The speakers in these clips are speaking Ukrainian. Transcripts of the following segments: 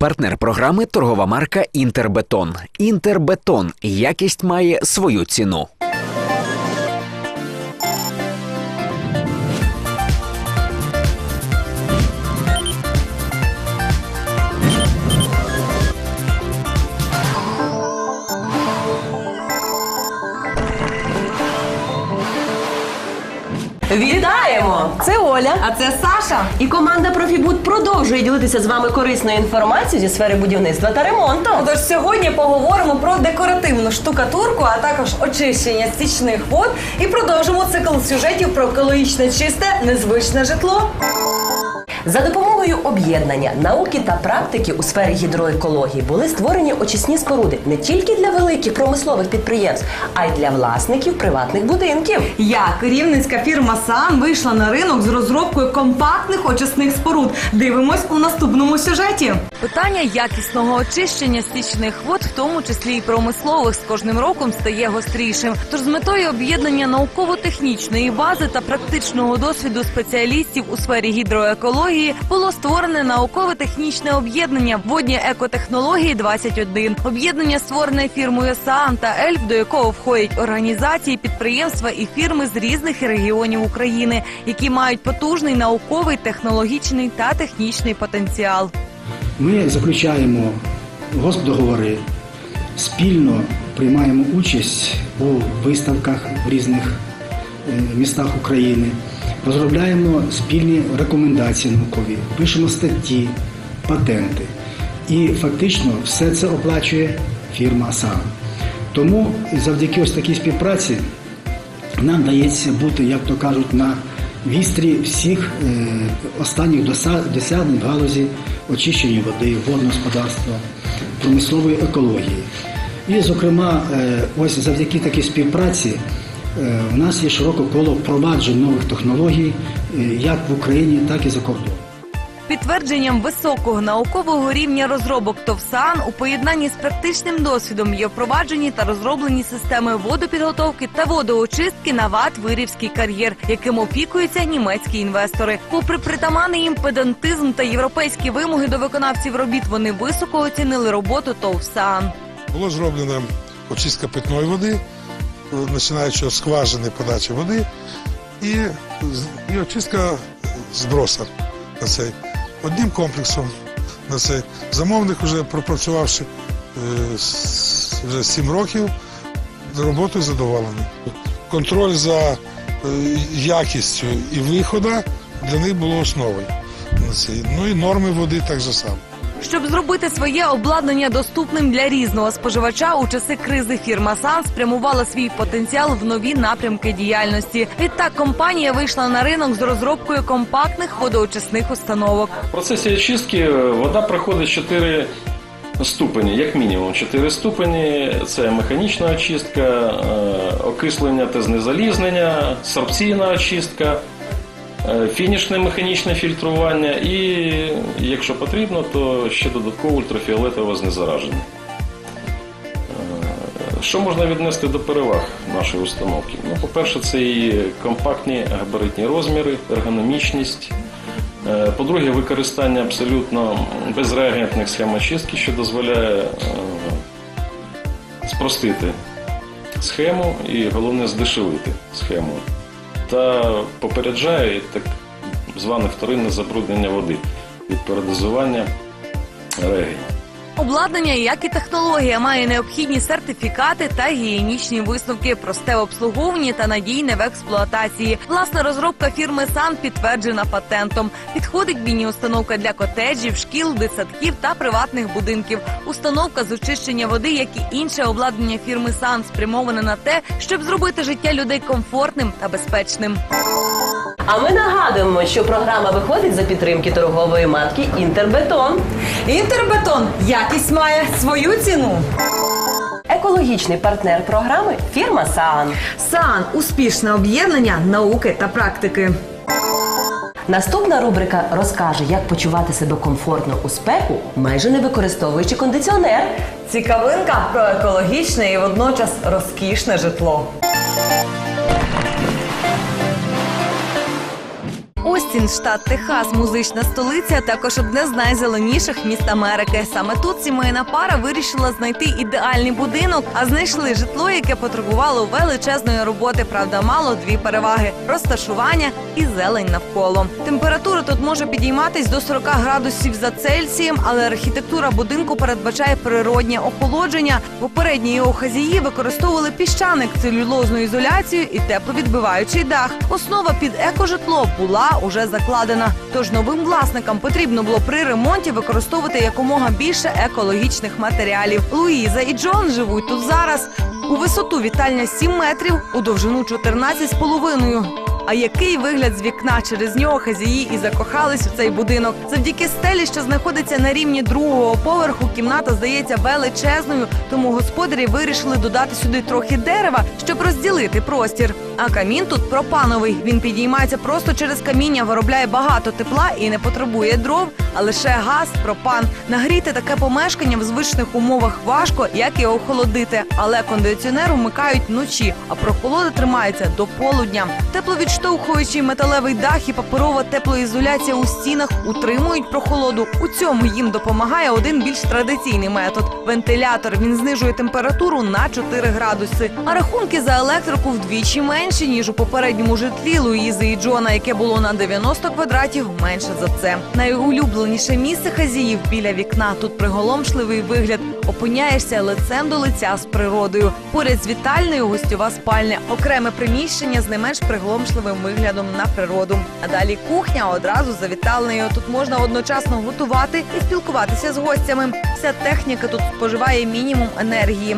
Партнер програми торгова марка Інтербетон. Інтербетон. Якість має свою ціну. Вітаємо! Це Оля. А це Саша. І команда Профібуд продовжує ділитися з вами корисною інформацією зі сфери будівництва та ремонту. Отож сьогодні поговоримо про декоративну штукатурку, а також очищення стічних вод і продовжимо цикл сюжетів про екологічно чисте, незвичне житло. За допомогою об'єднання науки та практики у сфері гідроекології були створені очисні споруди не тільки для великих промислових підприємств, а й для власників приватних будинків. Як рівненська фірма САН вийшла на ринок з розробкою компактних очисних споруд. Дивимось у наступному сюжеті. Питання якісного очищення стічних вод, в тому числі і промислових, з кожним роком стає гострішим. Тож з метою об'єднання науково-технічної бази та практичного досвіду спеціалістів у сфері гідроекології було створене науково-технічне об'єднання водні екотехнології 21 Об'єднання створене фірмою СААН та ЕЛЬФ, до якого входять організації, підприємства і фірми з різних регіонів України, які мають потужний науковий, технологічний та технічний потенціал. Ми заключаємо госпдоговори, спільно приймаємо участь у виставках в різних е, містах України, розробляємо спільні рекомендації наукові, пишемо статті, патенти. І фактично все це оплачує фірма САН. Тому завдяки ось такій співпраці нам дається бути, як то кажуть, на вістрі всіх е, останніх досягнень в галузі очищення води, водного господарства, промислової екології. І, зокрема, е, ось завдяки такій співпраці у нас є широке коло впроваджень нових технологій е, як в Україні, так і за кордоном. Підтвердженням високого наукового рівня розробок ТОВСАН у поєднанні з практичним досвідом є впроваджені та розроблені системи водопідготовки та водоочистки на ВАТ Вирівський кар'єр, яким опікуються німецькі інвестори. Попри притаманний їм педантизм та європейські вимоги до виконавців робіт, вони високо оцінили роботу ТОВСАН. Було зроблена очистка питної води, е, починаючи з скважини подачі води, і, і очистка зброса на цей. Одним комплексом на цей. Замовник, вже пропрацювавши е, вже 7 років, роботою задоволений. Контроль за е, якістю і виходу для них було основою. Ну і норми води так же само. Щоб зробити своє обладнання доступним для різного споживача у часи кризи фірма Сан спрямувала свій потенціал в нові напрямки діяльності. Відтак компанія вийшла на ринок з розробкою компактних водоочисних установок. В процесі очистки е, вода проходить 4 ступені, як мінімум 4 ступені. Це механічна очистка, е, окислення та знезалізнення, сорбційна очистка, фінішне механічне фільтрування і, якщо потрібно, то ще додатково ультрафіолетове знезараження. Е, Що можна віднести до переваг нашої установки? Ну, по-перше, це її компактні габаритні розміри, ергономічність. Е, По-друге, використання абсолютно безреагентних схем очистки, що дозволяє е, спростити схему і головне здешевити схему. Та попереджає так зване вторинне забруднення води від передозування регій. Обладнання, як і технологія, має необхідні сертифікати та гігієнічні висновки, просте в обслуговуванні та надійне в експлуатації. Власна розробка фірми Сан підтверджена патентом. Підходить міні-установка для котеджів, шкіл, дитсадків та приватних будинків. Установка з очищення води, як і інше обладнання фірми Сан, спрямоване на те, щоб зробити життя людей комфортним та безпечним. А ми нагадуємо, що програма виходить за підтримки торгової марки Інтербетон. Інтербетон якість має свою ціну. Екологічний партнер програми фірма СААН. САН успішне об'єднання науки та практики. Наступна рубрика розкаже, як почувати себе комфортно у спеку, майже не використовуючи кондиціонер. Цікавинка про екологічне і водночас розкішне житло. Остін, штат Техас, музична столиця, також одне з найзеленіших міст Америки. Саме тут сімейна пара вирішила знайти ідеальний будинок, а знайшли житло, яке потребувало величезної роботи. Правда, мало дві переваги: розташування і зелень навколо. Температура тут може підійматись до 40 градусів за Цельсієм, але архітектура будинку передбачає природнє охолодження. Попередні його хазії використовували піщаник, целюлозну ізоляцію і тепловідбиваючий дах. Основа під екожитло була уже закладена. Тож новим власникам потрібно було при ремонті використовувати якомога більше екологічних матеріалів. Луїза і Джон живуть тут зараз. У висоту вітальня 7 метрів, у довжину 14,5. А який вигляд з вікна через нього хазії і закохались у цей будинок? Завдяки стелі, що знаходиться на рівні другого поверху, кімната здається величезною, тому господарі вирішили додати сюди трохи дерева, щоб розділити простір. А камін тут пропановий. Він підіймається просто через каміння, виробляє багато тепла і не потребує дров, а лише газ, пропан. Нагріти таке помешкання в звичних умовах важко, як і охолодити. Але кондиціонер вмикають вночі, а прохолода тримається до полудня. Тепловідштовхуючий металевий дах і паперова теплоізоляція у стінах утримують прохолоду. У цьому їм допомагає один більш традиційний метод вентилятор. Він знижує температуру на 4 градуси. А рахунки за електрику вдвічі менші ніж у попередньому житлі Луїзи і Джона, яке було на 90 квадратів менше за це. Найулюбленіше місце хазіїв біля вікна. Тут приголомшливий вигляд. Опиняєшся лицем до лиця з природою. Поряд з вітальною гостьова спальня, окреме приміщення з не менш приголомшливим виглядом на природу. А далі кухня одразу за вітальнею. Тут можна одночасно готувати і спілкуватися з гостями. Вся техніка тут споживає мінімум енергії.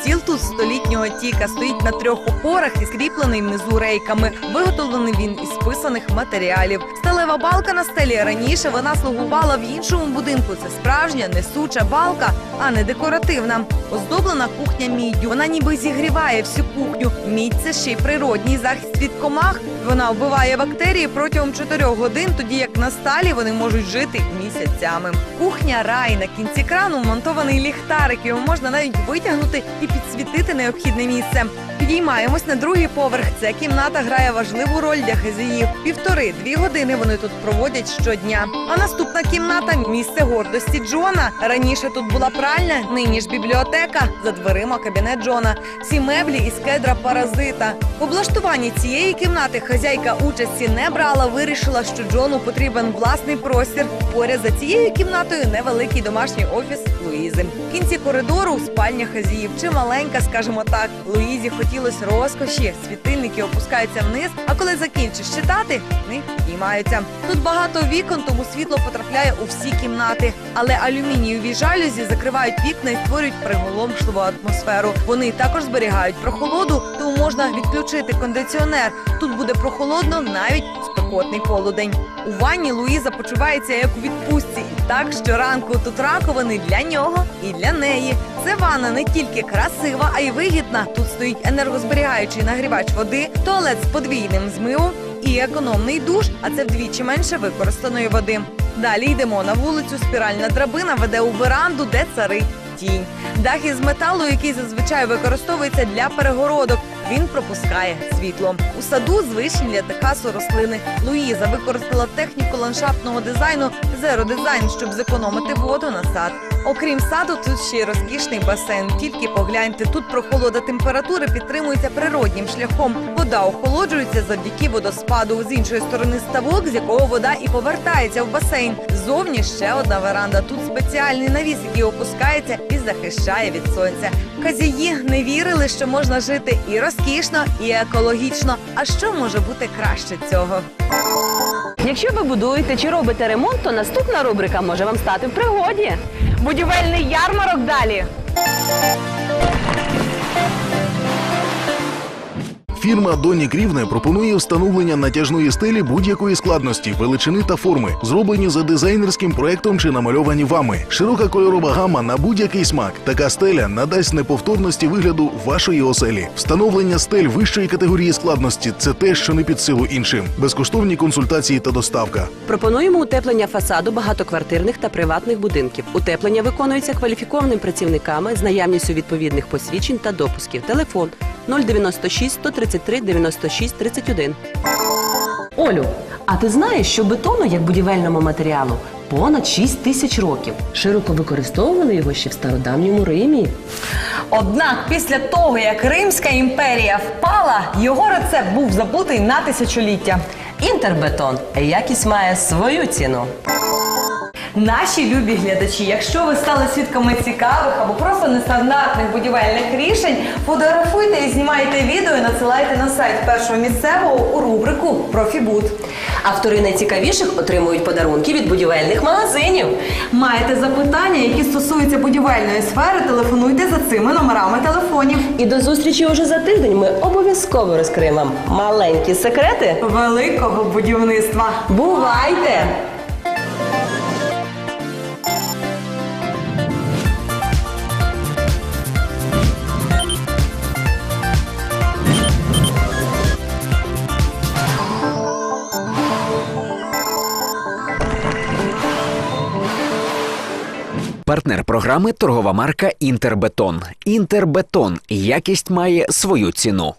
Стіл тут столітнього тіка стоїть на трьох опорах і скріплений внизу рейками. Виготовлений він із списаних матеріалів. Сталева балка на стелі раніше вона слугувала в іншому будинку. Це справжня несуча балка, а не декоративна. Оздоблена кухня міддю. Вона ніби зігріває всю кухню. Мідь це ще й природній захист від комах. Вона вбиває бактерії протягом 4 годин, тоді як на сталі вони можуть жити місяцями. Кухня рай на кінці крану вмонтований ліхтарик. Його можна навіть витягнути і підсвітити необхідне місце. Підіймаємось на другий поверх. Ця кімната грає важливу роль для хазяїв. Півтори-дві години вони тут проводять щодня. А наступна кімната місце гордості Джона. Раніше тут була пральня, нині ж бібліотека. За дверима кабінет Джона. Всі меблі із кедра паразита. В облаштуванні цієї кімнати хазяйка участі не брала. Вирішила, що Джону потрібен власний простір. Поряд за цією кімнатою невеликий домашній офіс Луїзи. В кінці коридору спальня хазіїв. Чи маленька, скажімо так. Луїзі хотілося розкоші. Світильники опускаються вниз, а коли закінчиш читати, вони підіймаються. Тут багато вікон, тому світло потрапляє у всі кімнати. Але алюмінієві жалюзі закривають вікна і створюють приголомшливу атмосферу. Вони також зберігають прохолоду, тому можна відключити кондиціонер. Тут буде прохолодно навіть спекотний полудень. У ванні Луїза почувається як у відпустці. І так щоранку тут раковини для нього і для неї. Це ванна не тільки красива, а й вигідна. Тут стоїть енергозберігаючий нагрівач води, туалет з подвійним змивом і економний душ, а це вдвічі менше використаної води. Далі йдемо на вулицю. Спіральна драбина веде у веранду, де царить тінь. Дах із металу, який зазвичай використовується для перегородок. Він пропускає світло. У саду звичні для Техасу рослини. Луїза використала техніку ландшафтного дизайну Zero Design, щоб зекономити воду на сад. Окрім саду, тут ще й розкішний басейн. Тільки погляньте, тут прохолода температури підтримується природнім шляхом. Вода охолоджується завдяки водоспаду. З іншої сторони ставок, з якого вода і повертається в басейн. Зовні ще одна веранда. Тут спеціальний навіс, який опускається і захищає від сонця. Хазяї не вірили, що можна жити і розкішно, і екологічно. А що може бути краще цього? Якщо ви будуєте чи робите ремонт, то наступна рубрика може вам стати в пригоді. Будівельний ярмарок далі. Фірма Донік Рівне пропонує встановлення натяжної стелі будь-якої складності, величини та форми, зроблені за дизайнерським проектом чи намальовані вами. Широка кольорова гама на будь-який смак. Така стеля надасть неповторності вигляду вашої оселі. Встановлення стель вищої категорії складності це те, що не під силу іншим. Безкоштовні консультації та доставка. Пропонуємо утеплення фасаду багатоквартирних та приватних будинків. Утеплення виконується кваліфікованими працівниками з наявністю відповідних посвідчень та допусків. Телефон 096 133 96 31. Олю, А ти знаєш, що бетону як будівельному матеріалу понад 6 тисяч років. Широко використовували його ще в стародавньому Римі. Однак після того, як Римська імперія впала, його рецепт був забутий на тисячоліття. Інтербетон якість має свою ціну. Наші любі глядачі, якщо ви стали свідками цікавих або просто нестандартних будівельних рішень, фотографуйте і знімайте відео і надсилайте на сайт першого місцевого у рубрику Профібуд. Автори найцікавіших отримують подарунки від будівельних магазинів. Маєте запитання, які стосуються будівельної сфери, телефонуйте за цими номерами телефонів. І до зустрічі уже за тиждень ми обов'язково розкриємо маленькі секрети. Великого будівництва. Бувайте! Партнер програми торгова марка Інтербетон. Інтербетон. Якість має свою ціну.